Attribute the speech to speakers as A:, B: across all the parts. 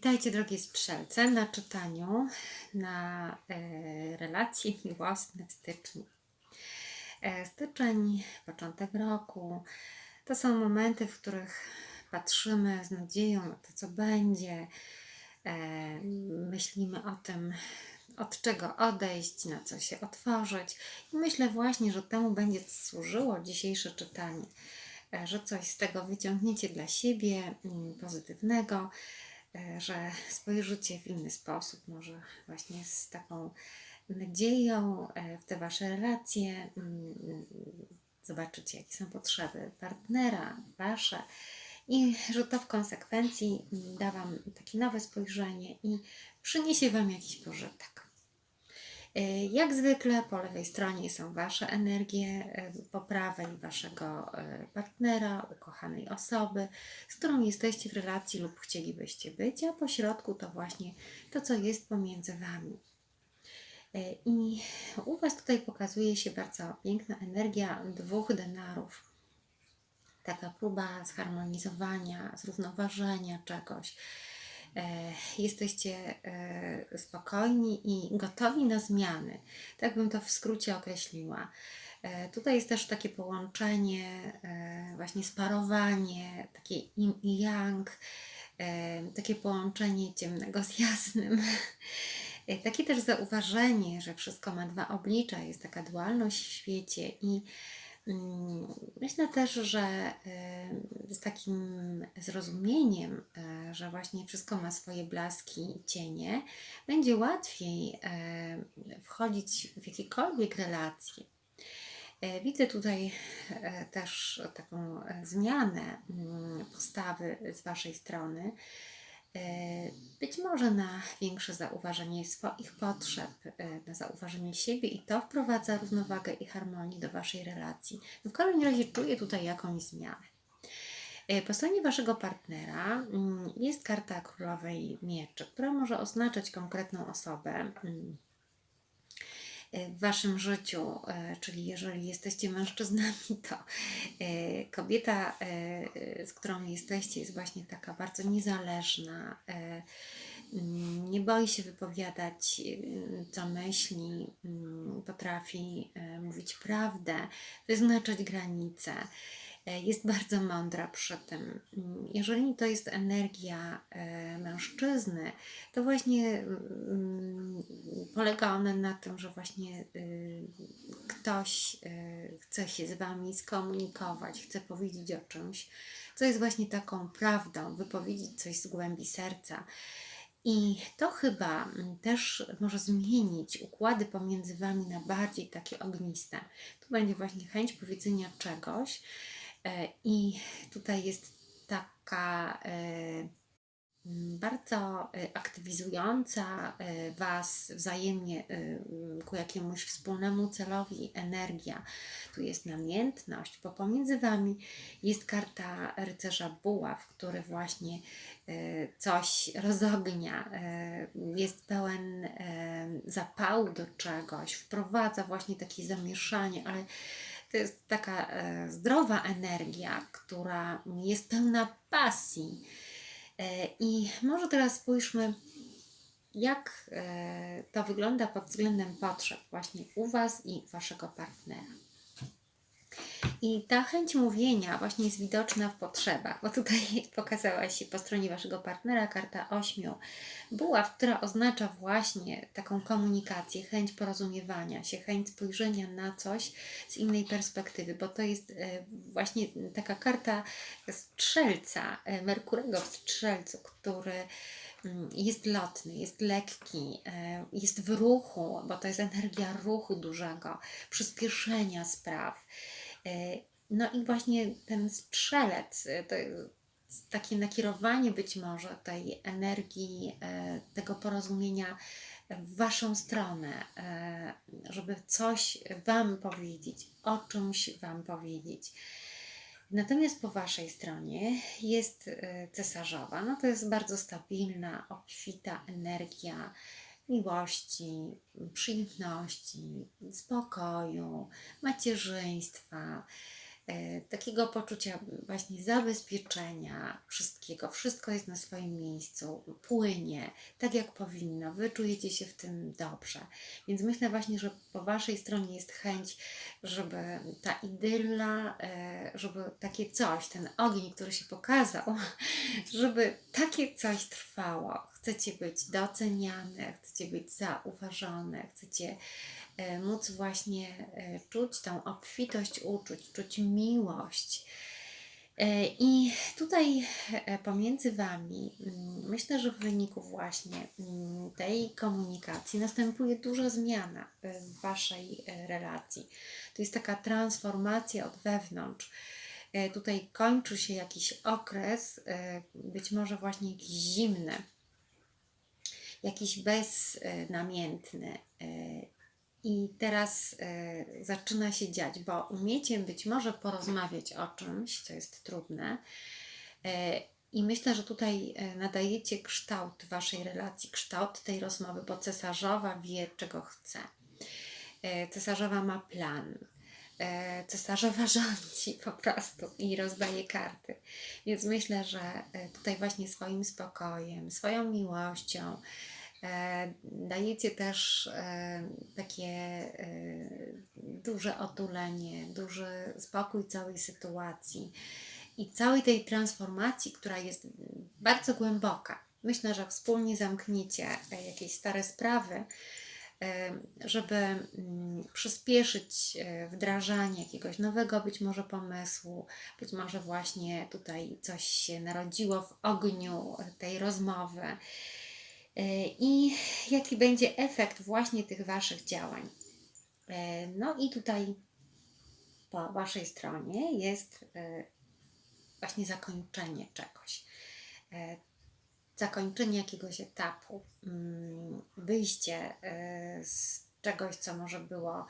A: Witajcie drogie strzelce na czytaniu na e, relacje miłosne w styczniu. E, styczeń, początek roku to są momenty, w których patrzymy z nadzieją na to, co będzie. E, myślimy o tym, od czego odejść, na co się otworzyć. I myślę właśnie, że temu będzie służyło dzisiejsze czytanie, e, że coś z tego wyciągniecie dla siebie mm, pozytywnego że spojrzycie w inny sposób, może właśnie z taką nadzieją e, w te Wasze relacje, mm, zobaczycie, jakie są potrzeby partnera, Wasze i że to w konsekwencji da Wam takie nowe spojrzenie i przyniesie Wam jakiś pożytek. E, jak zwykle po lewej stronie są Wasze energie, e, po prawej Waszego e, partnera, ukochanej osoby, z którą jesteście w relacji lub chcielibyście być, a po środku to właśnie to, co jest pomiędzy Wami. I u Was tutaj pokazuje się bardzo piękna energia dwóch denarów. Taka próba zharmonizowania, zrównoważenia czegoś jesteście e, spokojni i gotowi na zmiany. Tak bym to w skrócie określiła. E, tutaj jest też takie połączenie, właśnie sparowanie, takie yin i yang, takie połączenie ciemnego z jasnym. Takie też zauważenie, że wszystko ma dwa oblicza, jest taka dualność w świecie i myślę też, że y, z takim zrozumieniem, y, że właśnie wszystko ma swoje blaski i cienie, będzie łatwiej y, wchodzić w jakiekolwiek relacje. Widzę tutaj też taką zmianę postawy z Waszej strony być może na większe zauważenie swoich potrzeb, e, na zauważenie siebie i to wprowadza równowagę i harmonię do Waszej relacji. No w każdym razie czuję tutaj jakąś zmianę. E, po stronie Waszego partnera mm, jest karta Królowej Mieczy, która może oznaczać konkretną osobę mm, w Waszym życiu, e, czyli jeżeli jesteście mężczyznami, to e, kobieta, e, z którą jesteście, jest właśnie taka bardzo niezależna, mm, nie boi się wypowiadać, co myśli, mm, potrafi mówić prawdę, wyznaczać granice. E, jest bardzo mądra przy tym. Jeżeli to jest energia e, mężczyzny, to właśnie mm, polega ona na tym, że właśnie y, ktoś y, chce się z Wami skomunikować, chce powiedzieć o czymś, co jest właśnie taką prawdą, wypowiedzieć coś z głębi serca. I to chyba mm, też może zmienić układy pomiędzy Wami na bardziej takie ogniste. Tu będzie właśnie chęć powiedzenia czegoś, I tutaj jest taka e, bardzo e, aktywizująca Was wzajemnie ku jakiemuś wspólnemu celowi energia. Tu jest namiętność, bo pomiędzy Wami jest karta rycerza buław, który właśnie coś rozognia, jest pełen zapału do czegoś, wprowadza właśnie takie zamieszanie, ale to jest taka e, zdrowa energia, która jest pełna pasji. E, I może teraz spójrzmy, jak e, to wygląda pod względem potrzeb właśnie u Was i Waszego partnera. I ta chęć mówienia właśnie jest widoczna w potrzebach, bo tutaj pokazała się po stronie Waszego partnera karta ośmiu buław, która oznacza właśnie taką komunikację, chęć porozumiewania się, chęć spojrzenia na coś z innej perspektywy, bo to jest e, właśnie taka karta strzelca, e, Merkurego w strzelcu, który mm, jest lotny, jest lekki, e, jest w ruchu, bo to jest energia ruchu dużego, przyspieszenia spraw. E, no i właśnie ten strzelec, e, to takie nakierowanie być może tej energii, e, tego porozumienia w Waszą stronę, żeby coś Wam powiedzieć, o czymś Wam powiedzieć. Natomiast po Waszej stronie jest cesarzowa. No to jest bardzo stabilna, obfita energia miłości, przyjemności, spokoju, macierzyństwa. e, takiego poczucia właśnie zabezpieczenia wszystkiego. Wszystko jest na swoim miejscu, płynie tak jak powinno, wy czujecie się w tym dobrze. Więc myślę właśnie, że po waszej stronie jest chęć, żeby ta idylla, e, żeby takie coś, ten ogień, który się pokazał, żeby takie coś trwało. Chcecie być doceniane, chcecie być zauważone, chcecie e, móc właśnie e, czuć tą obfitość uczuć, czuć miłość. E, I tutaj pomiędzy Wami, mm, myślę, że w wyniku właśnie mm, tej komunikacji następuje duża zmiana w Waszej relacji. To jest taka transformacja od wewnątrz. Tutaj kończy się jakiś okres, być może właśnie jakiś zimny, jakiś beznamiętny. e, I teraz e, zaczyna się dziać, bo umiecie być może porozmawiać o czymś, co jest trudne. E, I myślę, że tutaj e, nadajecie kształt Waszej relacji, kształt tej rozmowy, bo cesarzowa wie, czego chce. E, Cesarzowa ma plan. E, Cesarzowa rządzi po prostu i rozdaje karty. Więc myślę, że e, tutaj właśnie swoim spokojem, swoją miłością e, dajecie też takie duże otulenie, duży spokój całej sytuacji i całej tej transformacji, która jest bardzo głęboka. Myślę, że wspólnie zamkniecie jakieś stare sprawy, żeby mm, przyspieszyć e, wdrażanie jakiegoś nowego być może pomysłu, być może właśnie tutaj coś się narodziło w ogniu tej rozmowy. E, I jaki będzie efekt właśnie tych Waszych działań. E, No i tutaj po Waszej stronie jest e, właśnie zakończenie czegoś. Zakończenie jakiegoś etapu, mm, wyjście e, z czegoś, co może było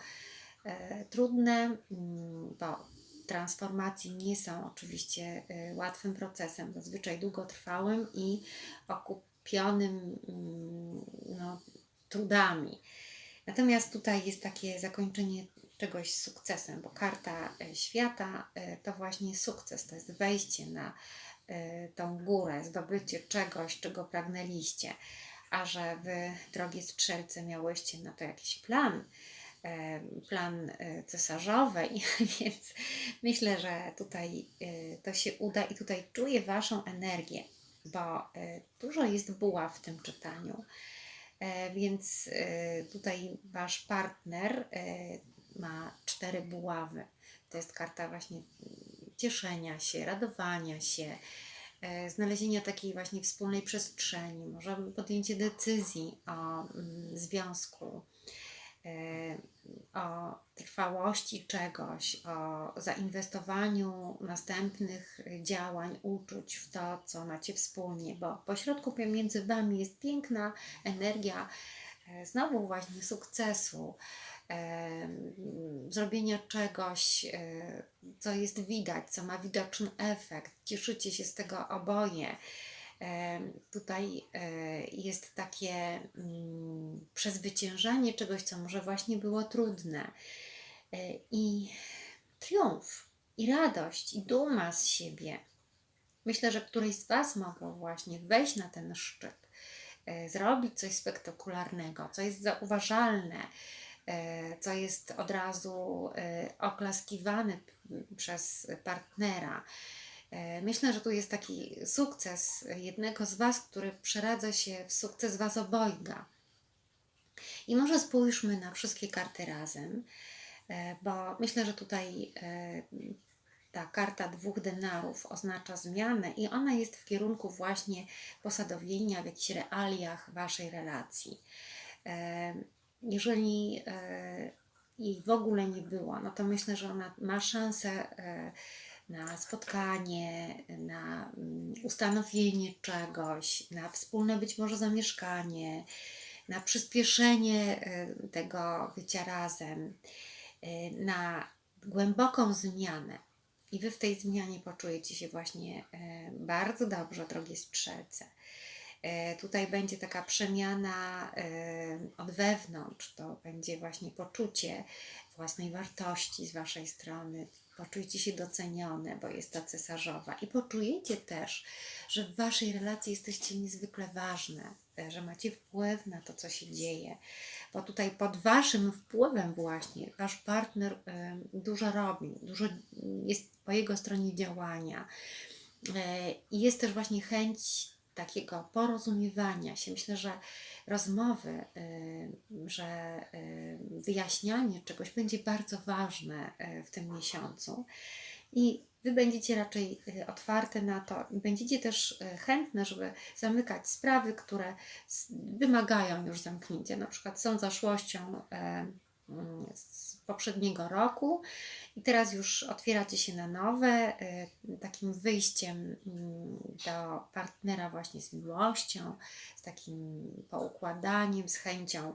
A: e, trudne, mm, bo transformacje nie są oczywiście e, łatwym procesem, zazwyczaj długotrwałym i okupionym mm, no, trudami. Natomiast tutaj jest takie zakończenie czegoś z sukcesem, bo karta świata to właśnie sukces, to jest wejście na tą górę, zdobycie czegoś, czego pragnęliście. A że wy, drogie strzelce, miałyście na to jakiś plan, e, plan e, cesarzowy, więc myślę, że tutaj to się uda i tutaj czuję Waszą energię, bo dużo jest buła w tym czytaniu. Więc tutaj Wasz partner ma cztery buławy. To jest karta właśnie cieszenia się, radowania się, e, znalezienia takiej właśnie wspólnej przestrzeni, może podjęcie decyzji o mm, związku, e, o trwałości czegoś, o zainwestowaniu następnych działań, uczuć w to, co macie wspólnie, bo pośrodku pomiędzy Wami jest piękna energia e, znowu właśnie sukcesu, zrobienia czegoś, e, co jest widać, co ma widoczny efekt. Cieszycie się z tego oboje. Tutaj e, jest takie mm, przezwyciężanie czegoś, co może właśnie było trudne. E, I triumf, i radość, i duma z siebie. Myślę, że któryś z Was mogło właśnie wejść na ten szczyt, zrobić coś spektakularnego, co jest zauważalne, co jest od razu e, oklaskiwane przez partnera. E, Myślę, że tu jest taki sukces jednego z Was, który przeradza się w sukces Was obojga. I może spójrzmy na wszystkie karty razem, e, bo myślę, że tutaj e, ta karta dwóch denarów oznacza zmianę i ona jest w kierunku właśnie posadowienia w jakichś realiach Waszej relacji. Jeżeli e, jej w ogóle nie było, no to myślę, że ona ma szansę e, na spotkanie, na mm, ustanowienie czegoś, na wspólne być może zamieszkanie, na przyspieszenie e, tego bycia razem, na głęboką zmianę. I wy w tej zmianie poczujecie się właśnie bardzo dobrze, drogie strzelce. E, Tutaj będzie taka przemiana e, od wewnątrz, to będzie właśnie poczucie własnej wartości z waszej strony, poczujecie się docenione, bo jest ta cesarzowa. I poczujecie też, że w Waszej relacji jesteście niezwykle ważne, e, że macie wpływ na to, co się dzieje, bo tutaj pod Waszym wpływem właśnie Wasz partner dużo robi, dużo jest po jego stronie działania. I jest też właśnie chęć takiego porozumiewania się. Myślę, że rozmowy, że wyjaśnianie czegoś będzie bardzo ważne e, w tym miesiącu. I Wy będziecie raczej e, otwarte na to i będziecie też e, chętne, żeby zamykać sprawy, które wymagają już zamknięcia. Na przykład są zaszłością z poprzedniego roku i teraz już otwieracie się na nowe, e, takim wyjściem mm, do partnera właśnie z miłością, z takim poukładaniem, z chęcią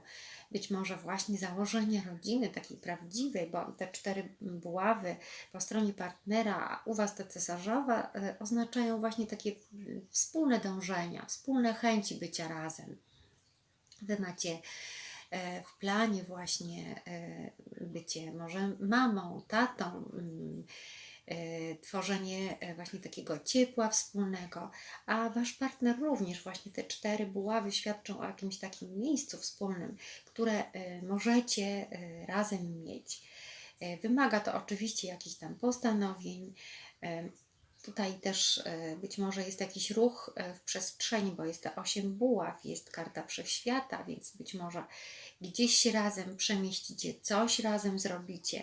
A: być może właśnie założenia rodziny takiej prawdziwej, bo te cztery buławy po stronie partnera, a u Was te cesarzowa, e, oznaczają właśnie takie mm, wspólne dążenia, wspólne chęci bycia razem. Wy macie w planie właśnie e, bycie może mamą, tatą, mm, e, tworzenie e, właśnie takiego ciepła wspólnego, a wasz partner również właśnie te cztery buławy świadczą o jakimś takim miejscu wspólnym, które e, możecie e, razem mieć. E, Wymaga to oczywiście jakichś tam postanowień. Tutaj też e, być może jest jakiś ruch e, w przestrzeni, bo jest te osiem buław, jest karta wszechświata, więc być może gdzieś razem przemieścicie, coś razem zrobicie.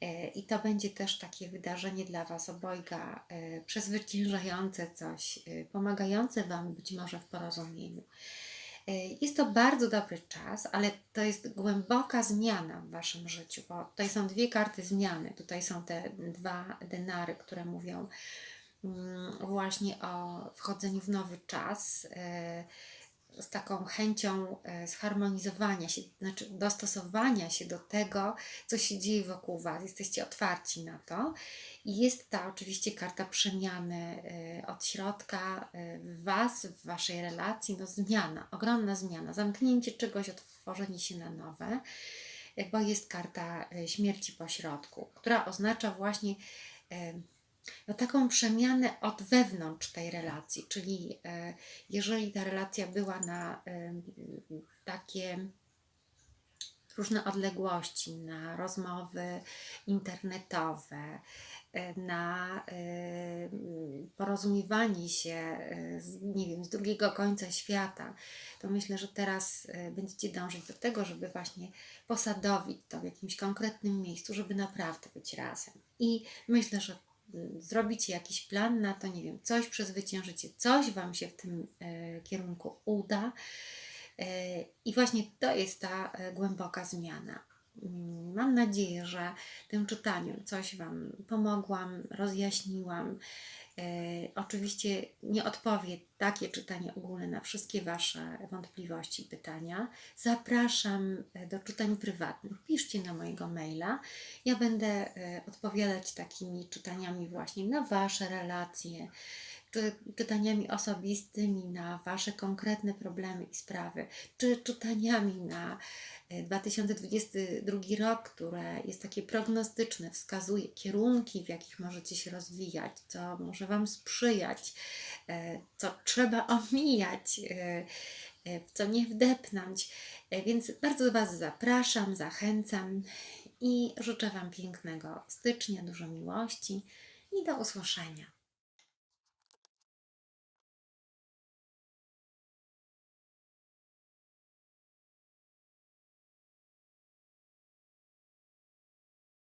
A: E, I to będzie też takie wydarzenie dla Was obojga, przezwyciężające coś, pomagające Wam być może w porozumieniu. Jest to bardzo dobry czas, ale to jest głęboka zmiana w Waszym życiu, bo tutaj są dwie karty zmiany. Tutaj są te dwa denary, które mówią właśnie o wchodzeniu w nowy czas. e, z taką chęcią e, zharmonizowania się, znaczy dostosowania się do tego, co się dzieje wokół Was. Jesteście otwarci na to. I jest ta oczywiście karta przemiany e, od środka w Was, w Waszej relacji. No zmiana, ogromna zmiana, zamknięcie czegoś, otworzenie się na nowe, bo jest karta śmierci po środku, która oznacza właśnie no, taką przemianę od wewnątrz tej relacji, czyli e, jeżeli ta relacja była na e, takie różne odległości, na rozmowy internetowe, e, na porozumiewanie się z, nie wiem, z drugiego końca świata, to myślę, że teraz będziecie dążyć do tego, żeby właśnie posadowić to w jakimś konkretnym miejscu, żeby naprawdę być razem. I myślę, że zrobicie jakiś plan na to, nie wiem, coś przezwyciężycie, coś Wam się w tym e, kierunku uda. E, I właśnie to jest ta głęboka zmiana. Mm, Mam nadzieję, że tym czytaniem coś Wam pomogłam, rozjaśniłam. E, oczywiście nie odpowie takie czytanie ogólne na wszystkie Wasze wątpliwości i pytania. Zapraszam e, do czytań prywatnych. Piszcie na mojego maila. Ja będę e, odpowiadać takimi czytaniami właśnie na Wasze relacje, czy czytaniami osobistymi na Wasze konkretne problemy i sprawy, czy czytaniami na e, 2022 rok, które jest takie prognostyczne, wskazuje kierunki, w jakich możecie się rozwijać, co może Wam sprzyjać, e, co trzeba omijać, e, e, w co nie wdepnąć. E, Więc bardzo Was zapraszam, zachęcam i życzę Wam pięknego stycznia, dużo miłości i do usłyszenia.